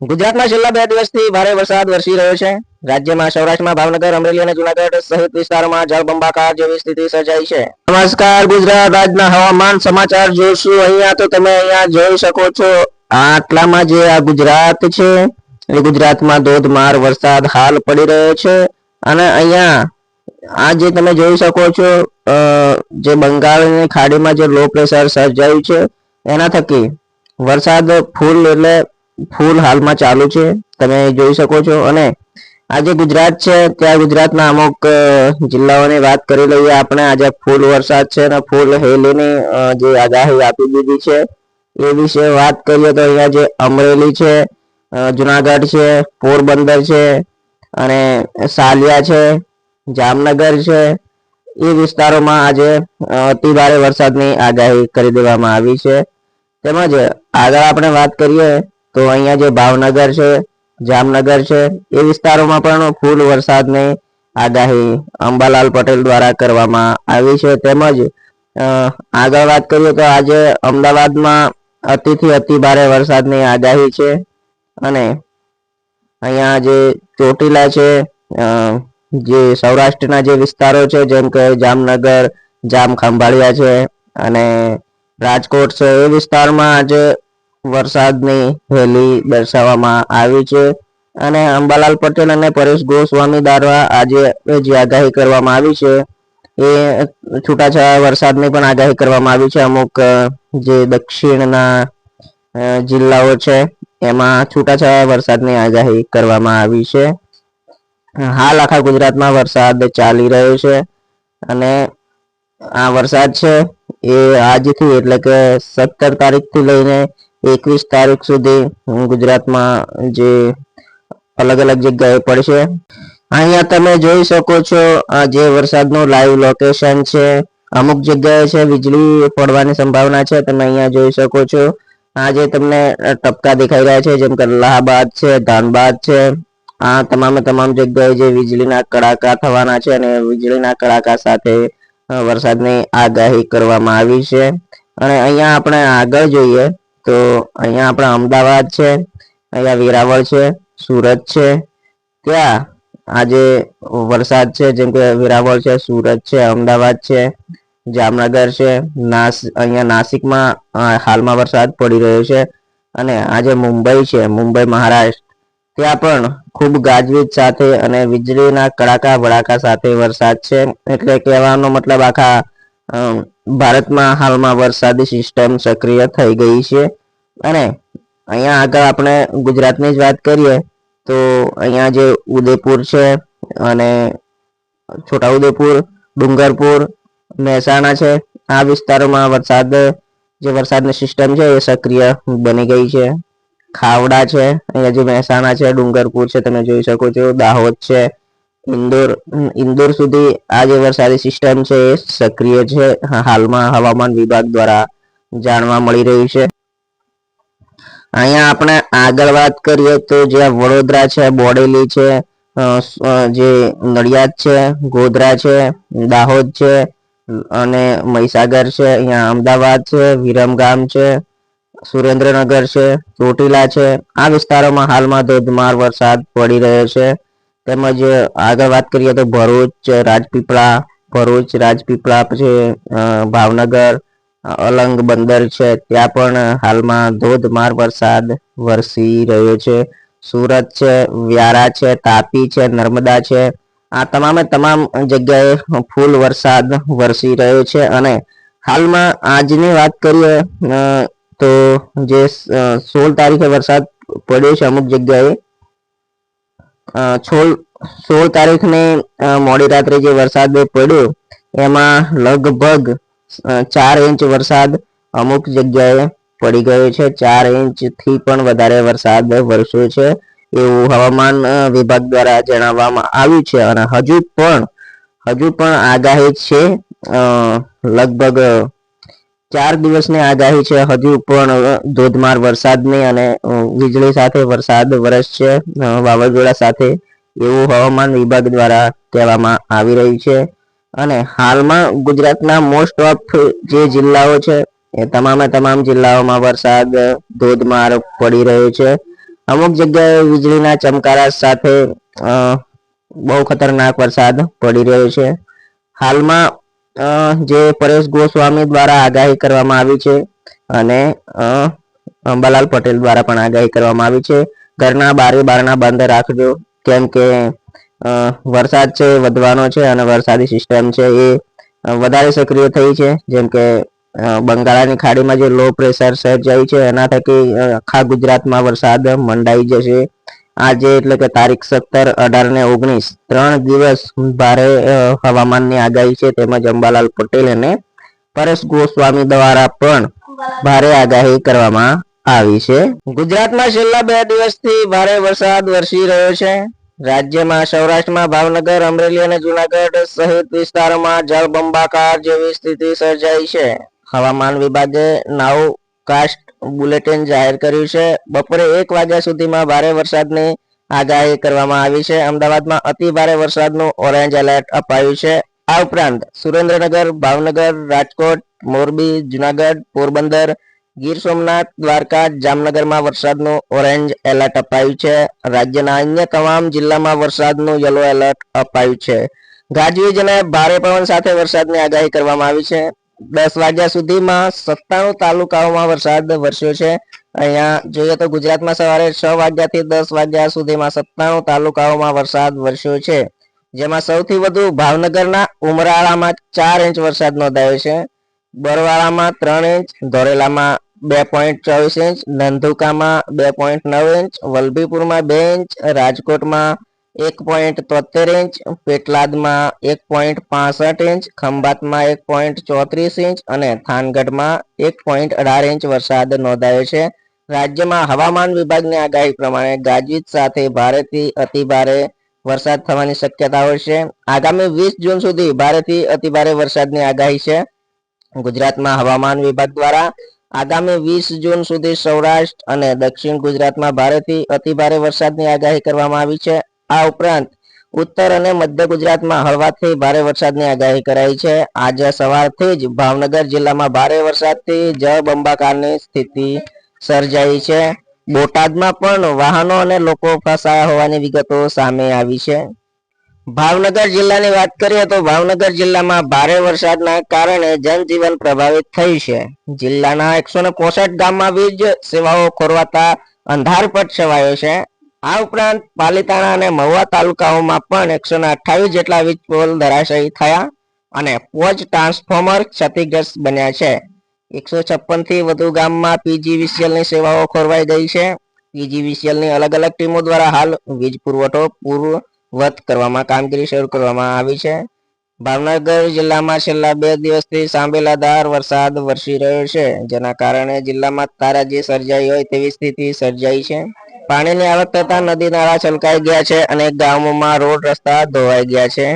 ગુજરાતમાં છેલ્લા બે દિવસથી ભારે વરસાદ વરસી રહ્યો છે. રાજ્યમાં સૌરાષ્ટ્રમાં ભાવનગર, અમરેલી અને જુનાગઢ સહિત વિસ્તારોમાં જળબંબાકાર જેવી સ્થિતિ સર્જાઈ છે. નમસ્કાર ગુજરાત આજના હવામાન સમાચાર જોશું. અહીંયા તો તમે અહીંયા જોઈ શકો છો, આટલામાં જે આ ગુજરાત છે, એ ગુજરાતમાં ધોધમાર વરસાદ હાલ પડી રહ્યો છે. અને અહીંયા આ જે તમે જોઈ શકો છો જે બંગાળની ખાડીમાં જે લો પ્રેશર સર્જાયું છે, એના થકી વરસાદ ફૂલ એટલે ફૂલ હાલમાં ચાલુ છે. તમે જોઈ શકો છો. અને આજે ગુજરાત છે, ત્યાં ગુજરાતના અમુક જિલ્લાઓની વાત કરી લઈએ આપણે. આજે ફૂલ વરસાદ છે અને ફૂલ હેલીની જે આગાહી આપી દીધી છે, એ વિશે વાત કરીએ તો અહીંયા જે અમરેલી છે જુનાગઢ છે, પોરબંદર છે, અને સાલિયા છે, જામનગર છે, એ વિસ્તારોમાં આજે અતિ ભારે વરસાદની આગાહી કરી દેવામાં આવી છે. તેમજ આગળ આપણે વાત કરીએ તો અહીંયા જે ભાવનગર છે, જામનગર છે, એ વિસ્તારોમાં પણ ફૂલ વરસાદની આગાહી અંબાલાલ પટેલ દ્વારા કરવામાં આવી છે. તેમજ આગળ વાત કરીએ તો આજે અમદાવાદમાં અતિથી અતિ ભારે વરસાદની આગાહી છે. અને અહીંયા જે ચોટીલા છે જે સૌરાષ્ટ્રના જે વિસ્તારો છે, જેમ કે જામનગર જામ ખંભાળિયા છે અને રાજકોટ છે, એ વિસ્તારમાં આજે વરસાદની હેલી દર્શાવવામાં આવી છે અને અંબાલાલ પટેલ અને પરેશ ગોસ્વામી દ્વારા આજે જે આગાહી કરવામાં આવી છે. એ છૂટાછવાયા વરસાદની પણ આગાહી કરવામાં આવી છે. અમુક જે દક્ષિણના જિલ્લાઓ છે, એમાં છૂટાછવાયા વરસાદની આગાહી કરવામાં આવી છે. હાલ આખા ગુજરાતમાં વરસાદ ચાલી રહ્યો છે અને આ વરસાદ છે એ આજથી એટલે કે સત્તર તારીખથી લઈને એકવીસ તારીખ સુધી ગુજરાતમાં જે અલગ અલગ જગ્યાએ પડશે. અહીંયા તમે જોઈ શકો છો, આ જે વરસાદનું લાઈવ લોકેશન છે, અમુક જગ્યાએ છે, વીજળી પડવાની સંભાવના છે, તમે અહીંયા જોઈ શકો છો. આ જે તમને ટપકા દેખાઈ રહ્યા છે, જેમ કે અલ્હાબાદ છે, ધાનબાદ છે, આ તમામે તમામ જગ્યાએ જે વીજળીના કડાકા થવાના છે અને વીજળીના કડાકા સાથે વરસાદની આગાહી કરવામાં આવી છે. અને અહીંયા આપણે આગળ જોઈએ તો અહીંયા આપણા અમદાવાદ છે, અહીંયા વેરાવળ છે, સુરત છે, ત્યાં આજે વરસાદ છે, જેમ કે વેરાવળ છે, સુરત છે, અમદાવાદ છે, જામનગર છે, નાસ, અહીંયા નાસિકમાં હાલમાં વરસાદ પડી રહ્યો છે અને આજે મુંબઈ છે, મુંબઈ, મહારાષ્ટ્ર. ત્યાં પણ ખૂબ ગાજવીજ સાથે અને વીજળીના કડાકા ભડાકા સાથે વરસાદ છે. એટલે કહેવાનો મતલબ આખા ભારતમાં હાલમાં વરસાદી સિસ્ટમ સક્રિય થઈ ગઈ છે. અને અહીંયા આગળ આપણે ગુજરાતની જ વાત કરીએ, તો અહીંયા જે ઉદયપુર છે અને છોટાઉદેપુર, ડુંગરપુર, મહેસાણા છે, આ વિસ્તારોમાં વરસાદ, જે વરસાદની સિસ્ટમ છે એ સક્રિય બની ગઈ છે. ખાવડા છે, અહીંયા જે મહેસાણા છે, ડુંગરપુર છે, તમે જોઈ શકો છો, દાહોદ છે ઇન્દોર ઇન્દોર સુધી આ જે વરસાદી સિસ્ટમ છે, એ સક્રિય છે. હાલમાં હવામાન વિભાગ દ્વારા જાણવા મળી રહ્યું છે. અહીંયા આપણે આગળ વાત કરીએ તો જે વડોદરા છે, બોડેલી છે જે નડિયાદ છે, ગોધરા છે, દાહોદ છે, અને મહીસાગર છે, અહીંયા અમદાવાદ છે, વિરમગામ છે, સુરેન્દ્રનગર છે, ચોટીલા છે. આ વિસ્તારોમાં હાલમાં ધોધમાર વરસાદ પડી રહ્યો છે. તેમજ આગળ વાત કરીએ તો ભરૂચ રાજપીપળા ભરૂચ રાજપીપળા પછી ભાવનગર, અલંગ બંદર છે. ત્યાં પણ હાલમાં ધોધમાર વરસાદ વરસી રહ્યો છે. સુરત છે, વ્યારા છે, તાપી છે, નર્મદા છે. આ તમામે તમામ જગ્યાએ ફૂલ વરસાદ વરસી રહ્યો છે અને હાલમાં આજની વાત કરીએ તો જે સોળ તારીખે વરસાદ પડ્યો છે અમુક જગ્યાએ સોળ સોળ તારીખને મોડી રાત્રે જે વરસાદ પડ્યો, એમાં લગભગ ચાર ઇંચ વરસાદ અમુક જગ્યાએ પડી ગયો છે. ચાર ઇંચથી પણ વધારે વરસાદ વરસ્યો છે એવું હવામાન વિભાગ દ્વારા જણાવવામાં આવ્યું છે. અને હજુ પણ હજુ પણ આગાહી છે લગભગ ચાર દિવસની આગાહી છે. હજુ પણ ધોધમાર વરસાદની અને વીજળી સાથે વરસાદ વરસશે છે. વાવાઝોડા સાથે એવું હવામાન વિભાગ દ્વારા કહેવામાં આવી રહ્યું છે. અને હાલમાં ગુજરાતના મોસ્ટ ઓફ જે જિલ્લાઓ છે, એ તમામે તમામ જિલ્લાઓમાં વરસાદ, ધોધમાર પડી રહ્યો છે. અમુક જગ્યાએ વીજળીના ચમકારા સાથે બહુ ખતરનાક વરસાદ પડી રહ્યો છે. હાલમાં જે પરેશ ગોસ્વામી દ્વારા આગાહી કરવામાં આવી છે અને અંબાલાલ પટેલ દ્વારા પણ આગાહી કરવામાં આવી છે. ઘરના બારી બારણા બંધ રાખજો. કેમ કે વરસાદ છે, વધવાનો છે અને વરસાદી સિસ્ટમ છે એ વધારે સક્રિય થઈ છે. જેમ કે બંગાળાની ખાડીમાં જે લો પ્રેશર સર્જાયું છે એના થકી આખા ગુજરાતમાં વરસાદ મંડાઈ જશે. આજે એટલે કે તારીખ સત્તર અઢાર ને ઓગણીસ, ત્રણ દિવસ ભારે હવામાનની આગાહી છે તેમજ અંબાલાલ પટેલ અને પરેશ ગોસ્વામી દ્વારા પણ ભારે આગાહી કરવામાં આવી છે. ગુજરાતમાં છેલ્લા બે દિવસથી ભારે વરસાદ વરસી રહ્યો છે. રાજ્યમાં, સૌરાષ્ટ્રમાં, ભાવનગર, અમરેલી અને જુનાગઢ સહિત વિસ્તારોમાં જળબંબાકાર જેવી સ્થિતિ સર્જાઈ છે. હવામાન વિભાગે નાવ કાસ્ટ બુલેટિન જાહેર કર્યું છે. બપોરે એક વાગ્યા સુધીમાં ભારે વરસાદની આગાહી કરવામાં આવી છે. અમદાવાદમાં અતિ ભારે વરસાદનું ઓરેન્જ એલર્ટ અપાયું છે. આ ઉપરાંત સુરેન્દ્રનગર, ભાવનગર, રાજકોટ, મોરબી, જુનાગઢ, પોરબંદર, ગીર સોમનાથ, દ્વારકા, જામનગરમાં વરસાદનું ઓરેન્જ એલર્ટ અપાયું છે. રાજ્યના અન્ય તમામ જિલ્લામાં વરસાદનું યલો એલર્ટ અપાયું છે. ગાજવીજ અને ભારે પવન સાથે વરસાદની આગાહી કરવામાં આવી છે. દસ વાગ્યા સુધીમાં સત્તાણું તાલુકાઓમાં વરસાદ વરસ્યો છે. અહીંયા જોઈએ તો ગુજરાતમાં સવારે છ વાગ્યાથી દસ વાગ્યા સુધીમાં સત્તાણું તાલુકાઓમાં વરસાદ વરસ્યો છે. જેમાં સૌથી વધુ ભાવનગરના ઉમરાળામાં ચાર ઇંચ વરસાદ નોંધાયો છે. બરવાળામાં ત્રણ ઇંચ, ધોરેલામાં બે પોઈન્ટ ચોવીસ ઇંચ નંધુકામાં બે પોઈન્ટ નવ ઇંચ, વલભીપુરમાં બે ઇંચ, રાજકોટમાં એક પોઈન્ટ તોતેર ઇંચ, પેટલાદમાં એક પોઈન્ટ પાસઠ ઇંચ, ખંભાતમાં એક પોઈન્ટ ચોત્રીસ ઇંચ અને થાનગઢમાં એક પોઈન્ટ અઢાર ઇંચ વરસાદ નોંધાયો છે. રાજ્યમાં હવામાન વિભાગની આગાહી પ્રમાણે ગાજવીજ સાથે ભારેથી અતિભારે વરસાદ થવાની શક્યતાઓ છે. આગામી વીસ જૂન સુધી ભારેથી અતિભારે વરસાદની આગાહી છે. ગુજરાતમાં હવામાન વિભાગ દ્વારા આગામી વીસ જૂન સુધી સૌરાષ્ટ્ર અને દક્ષિણ ગુજરાતમાં ભારેથી અતિભારે વરસાદની આગાહી કરવામાં આવી છે. આ ઉપરાંત ઉત્તર અને મધ્ય ગુજરાતમાં હળવાથી ભારે વરસાદની આગાહી કરાઈ છે. આજે સવારથી જ ભાવનગર જિલ્લામાં ભારે વરસાદથી જળબંબાકારની સ્થિતિ સર્જાઈ છે. બોટાદમાં પણ વાહનો અને લોકો ફસાયા હોવાની વિગતો સામે આવી છે. ભાવનગર જિલ્લાની વાત કરીએ તો ભાવનગર જિલ્લામાં ભારે વરસાદના કારણે જનજીવન પ્રભાવિત થયું છે. જિલ્લાના એકસો ને ગામમાં વીજ સેવાઓ ખોરવાતા અંધારપટ છવાયો છે. આ ઉપરાંત પાલીતાણા અને મહુવા તાલુકાઓમાં પણ એકસો અઠ્ઠાવીસ જેટલા વીજ પોલ ધરાશાયી થયા અને પોચ ટ્રાન્સફોર્મર ક્ષતિગ્રસ્ત બન્યા છે. એકસો છપ્પનથી વધુ ગામમાં પીજીવીસીએલની સેવાઓ ખોરવાઈ ગઈ છે. પીજીવીસીએલની અલગ અલગ ટીમો દ્વારા હાલ વીજ પુરવઠો પૂર્વવત કરવામાં કામગીરી શરૂ કરવામાં આવી છે. ભાવનગર જિલ્લામાં છેલ્લા બે દિવસથી સાંબેલાધાર વરસાદ વરસી રહ્યો છે, જેના કારણે જિલ્લામાં તારાજી સર્જાઈ હોય તેવી સ્થિતિ સર્જાઈ છે. પાણીની આવક થતા નદી નાળા છલકાઈ ગયા છે અને ગામોમાં રોડ રસ્તા ધોવાઈ ગયા છે.